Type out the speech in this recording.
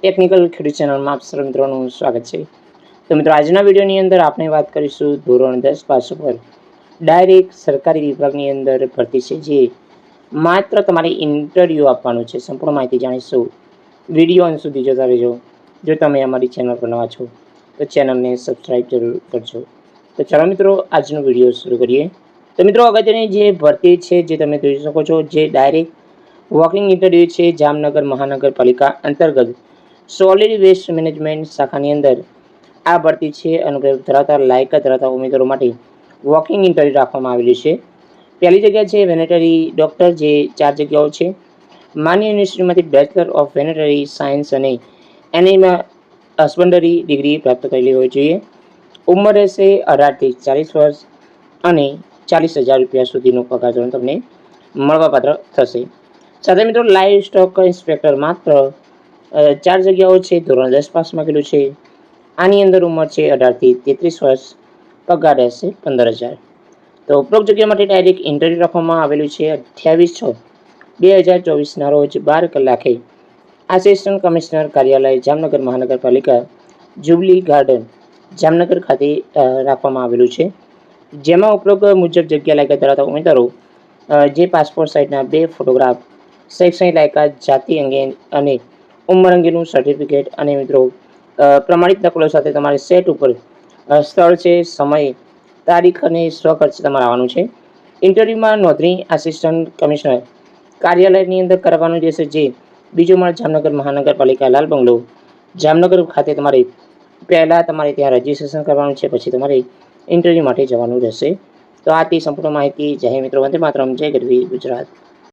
Technical ખેડૂત ચેનલમાં આપ સર્વ મિત્રોનું સ્વાગત છે. તો મિત્રો, આજના વિડીયોની અંદર આપણે વાત કરીશું ધોરણ દસ પાસ ઉપર. ડાયરેક્ટ સરકારી વિભાગની અંદર ભરતી છે, જે માત્ર તમારે ઇન્ટરવ્યૂ આપવાનું છે. સંપૂર્ણ માહિતી જાણીશું. વીડિયો અંત સુધી જોતા રહેજો. જો તમે અમારી ચેનલ પર નવા છો, તો ચેનલને સબસ્ક્રાઈબ જરૂર કરજો. તો ચાલો મિત્રો, આજનો વીડિયો શરૂ કરીએ. તો મિત્રો, અગત્યની જે ભરતી છે, જે તમે જોઈ શકો છો, જે ડાયરેક્ટ વોકિંગ ઇન્ટરવ્યૂ છે, જામનગર મહાનગરપાલિકા અંતર્ગત. સોલિડ વેસ્ટ મેનેજમેન્ટ શાખાની અંદર આ ભરતી છે અનુભવ ધરાવતા લાયકાત ધરાવતા ઉમેદવારો માટે વોકિંગ ઇન્ટરવ્યૂ રાખવામાં આવેલી છે. પહેલી જગ્યા છે વેનેટરી ડૉક્ટર જે ચાર જગ્યાઓ છે. માન્ય યુનિવર્સિટીમાંથી બેચલર ઓફ વેનેટરી સાયન્સ અને એનીમાં હસબન્ડરી ડિગ્રી પ્રાપ્ત કરેલી હોવી જોઈએ ઉંમર રહેશે અઢારથી ચાલીસ વર્ષ અને ચાલીસ હજાર રૂપિયા સુધીનો પગાર ધોરણ તમને મળવાપાત્ર થશે. સાથે મિત્રો લાઈવ સ્ટોક ઇન્સ્પેક્ટર માત્ર ચાર જગ્યાઓ છે. ધોરણ દસ પાસ માંગેલું છે. આની અંદર ઉંમર છે અઢારથી તેત્રીસ વર્ષ. પગાર રહેશે પંદર હજાર તો ઉપરોક્ત જગ્યા માટે ડાયરેક્ટ ઇન્ટરવ્યૂ રાખવામાં આવેલું છે અઠ્યાવીસ છ. બે હજાર ચોવીસના રોજ બાર કલાકે આસિસ્ટન્ટ કમિશનર કાર્યાલય જામનગર મહાનગરપાલિકા જુબલી ગાર્ડન જામનગર ખાતે રાખવામાં આવેલું છે. જેમાં ઉપરોક્ત મુજબ જગ્યા લાયકાત ધરાવતા ઉમેદવારો જે પાસપોર્ટ સાઇઝના બે ફોટોગ્રાફ, શૈક્ષણિક લાયકાત, જાતિ અંગે અને ઉંમર અંગેનું સર્ટિફિકેટ અને મિત્રો પ્રમાણિત નકલો સાથે તમારે સેટ ઉપર સ્થળ છે, સમય, તારીખ અને સ્વખર્ચ તમારે આવવાનું છે. ઇન્ટરવ્યૂમાં નોંધણી આસિસ્ટન્ટ કમિશનર કાર્યાલયની અંદર કરવાનું રહેશે જે બીજો માળ જામનગર મહાનગરપાલિકા લાલ બંગલો. જામનગર ખાતે તમારે પહેલાં તમારે ત્યાં રજીસ્ટ્રેશન કરવાનું છે, પછી તમારે ઇન્ટરવ્યૂ માટે જવાનું રહેશે. તો આ તે સંપૂર્ણ માહિતી. જય મિત્રો, વંદે માતરમ. જય ગરવી ગુજરાત.